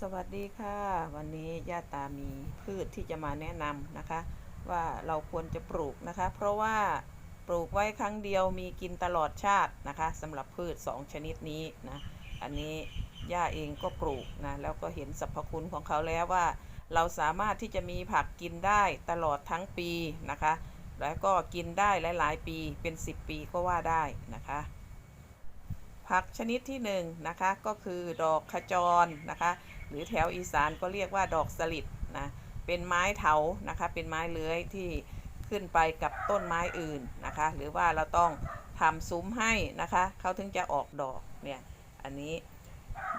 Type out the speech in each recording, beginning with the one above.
สวัสดีค่ะ วันนี้ย่าตามีพืชที่จะมาแนะนำนะคะ ว่าเราควรจะปลูกนะคะ เพราะว่าปลูกไว้ครั้งเดียวมีกินตลอดชาตินะคะสำหรับพืช 2 ชนิดนี้นะอันนี้ย่าเองก็ปลูกนะแล้วก็เห็นสรรพคุณของเขาแล้วว่า เราสามารถที่จะมีผักกินได้ตลอดทั้งปีนะคะ แล้วก็กินได้หลาย ๆ ปีเป็น 10 ปีก็ว่าได้นะคะผักชนิดที่1นงนะคะก็คือดอกขจรนะคะ หรือแถวอีสานก็เรียกว่าดอกสลิดนะเป็นไม้เถานะคะเป็นไม้เลื้อยที่ขึ้นไปกับต้นไม้อื่นนะคะ หรือว่าเราต้องทำซุ้มให้นะคะเขาถึงจะออกดอกเนี่ยอันนี้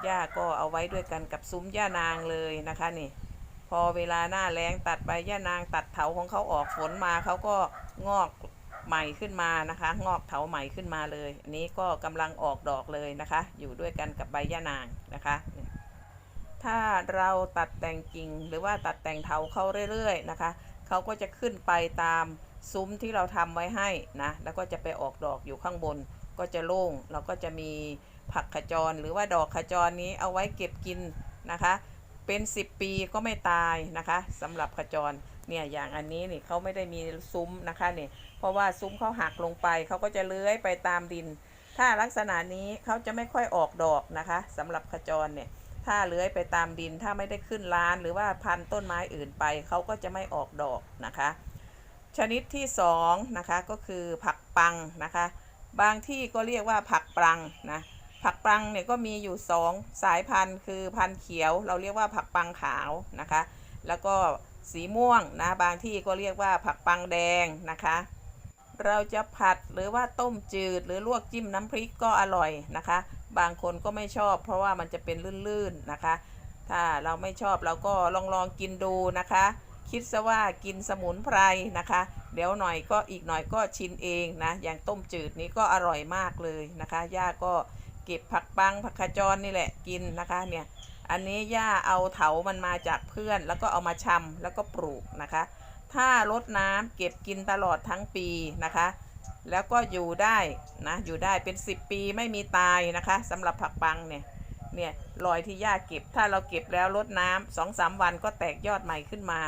ย่าก็เอาไว้ด้วยกันกับซุ้มย่านางเลยนะคะนี่พอเวลาหน้าแรงตัดใบย่านางตัดเถาของเขาออกฝนมาเขาก็งอกใหม่ขึ้นมานะคะ งอกเถาใหม่ขึ้นมาเลย อันนี้ก็กำลังออกดอกเลยนะคะ อยู่ด้วยกันกับใบย่านางนะคะ ถ้าเราตัดแต่งกิ่งหรือว่าตัดแต่งเถาเขาเรื่อยๆนะคะเขาก็จะขึ้นไปตามซุ้มที่เราทำไว้ให้นะแล้วก็จะไปออกดอกอยู่ข้างบน ก็จะโล่งเราก็จะมีผักขจรหรือว่าดอกขจรนี้เอาไว้เก็บกินนะคะ เป็น 10 ปีก็ไม่ตายนะคะสำหรับขจรเนี่ยอย่างอันนี้นี่เขาไม่ได้มีซุ้มนะคะเนี่ยเพราะว่าซุ้มเขาหักลงไปเขาก็จะเลื้อยไปตามดิน ถ้าลักษณะนี้เขาจะไม่ค่อยออกดอกนะคะสำหรับขจรเนี่ย ถ้าเลื้อยไปตามดินถ้าไม่ได้ขึ้นลานหรือว่าพันต้นไม้อื่นไปเขาก็จะไม่ออกดอกนะคะ ชนิดที่2นะคะก็คือผักปังนะคะ บางที่ก็เรียกว่าผักปรังนะผักปังเนี่ยก็มีอยู่ 2 สายพันธุ์ คือพันธุ์เขียว เราเรียกว่าผักปังขาวนะคะ แล้วก็สีม่วงนะบางที่ก็เรียกว่าผักปังแดงนะคะ เราจะผัดหรือว่าต้มจืดหรือลวกจิ้มน้ำพริกก็อร่อยนะคะ บางคนก็ไม่ชอบ เพราะว่ามันจะเป็นลื่นๆนะคะ ถ้าเราไม่ชอบเราก็ลองลองกินดูนะคะ คิดซะว่ากินสมุนไพรนะคะ เดี๋ยวหน่อยก็อีกหน่อยก็ชินเองนะ อย่างต้มจืดนี้ก็อร่อยมากเลยนะคะย่าก็เก็บผักปังผักขจรนี่แหละกินนะคะเนี่ยอันนี้ย่าเอาเถามันมาจากเพื่อน แล้วก็เอามาชำแล้วก็ปลูกนะคะ ถ้ารดน้ำเก็บกินตลอดทั้งปีนะคะ แล้วก็อยู่ได้นะอยู่ได้เป็น 10 ปีไม่มีตายนะคะสำหรับผักปังเนี่ยเนี่ยรอยที่ย่าเก็บ ถ้าเราเก็บแล้วรดน้ำสองสามวันก็แตกยอดใหม่ขึ้นมา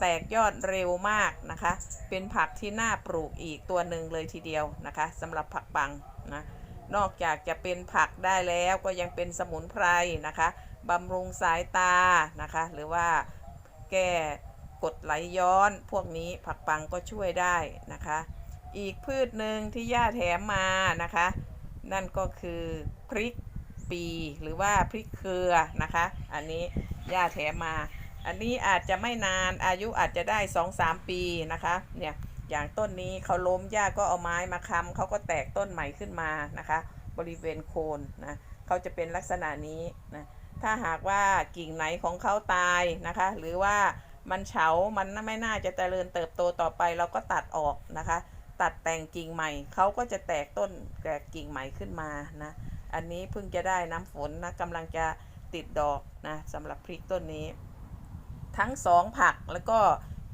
แตกยอดเร็วมากนะคะ เป็นผักที่น่าปลูกอีกตัวหนึ่งเลยทีเดียวนะคะสำหรับผักปังนะนอกจากจะเป็นผักได้แล้วก็ยังเป็นสมุนไพรนะคะบำรุงสายตานะคะ หรือว่าแก้กดไหลย้อนพวกนี้ผักปังก็ช่วยได้นะคะ อีกพืชหนึ่งที่ย่าแถมมานะคะ นั่นก็คือพริกปีหรือว่าพริกเครือนะคะ อันนี้ย่าแถมมา อันนี้อาจจะไม่นานอายุอาจจะได้2-3ปีนะคะเนี่ยอย่างต้นนี้เขาล้มย่าก็เอาไม้มาค้ำเขาก็แตกต้นใหม่ขึ้นมานะคะ บริเวณโคนนะเขาจะเป็นลักษณะนี้นะถ้าหากว่ากิ่งไหนของเขาตายนะคะ หรือว่ามันเฉา มันไม่น่าจะเจริญเติบโตต่อไปเราก็ตัดออกนะคะ ตัดแต่งกิ่งใหม่เขาก็จะแตกต้นแตกกิ่งใหม่ขึ้นมานะ อันนี้เพิ่งจะได้น้ำฝนนะกำลังจะติดดอกนะสำหรับพริกต้นนี้ ทั้งสองผักแล้วก็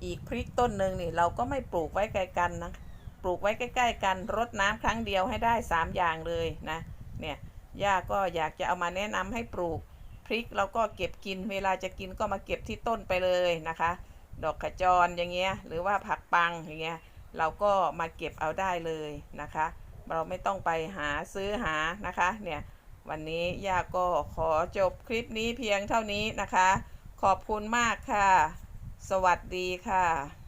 อีกพริกต้นหนึ่งนี่เราก็ไม่ปลูกไว้ไกลกันนะปลูกไว้ใกล้ ๆ กันรดน้ำครั้งเดียวให้ได้ 3 อย่างเลยนะเนี่ยย่าก็อยากจะเอามาแนะนำให้ปลูกพริกเราก็เก็บกินเวลาจะกินก็มาเก็บที่ต้นไปเลยนะคะ ดอกขจรอย่างเงี้ยหรือว่าผักปังอย่างเงี้ย เราก็มาเก็บเอาได้เลยนะคะ เราไม่ต้องไปหาซื้อหานะคะเนี่ยวันนี้ย่าก็ขอจบคลิปนี้เพียงเท่านี้นะคะ ขอบคุณมากค่ะ สวัสดีค่ะ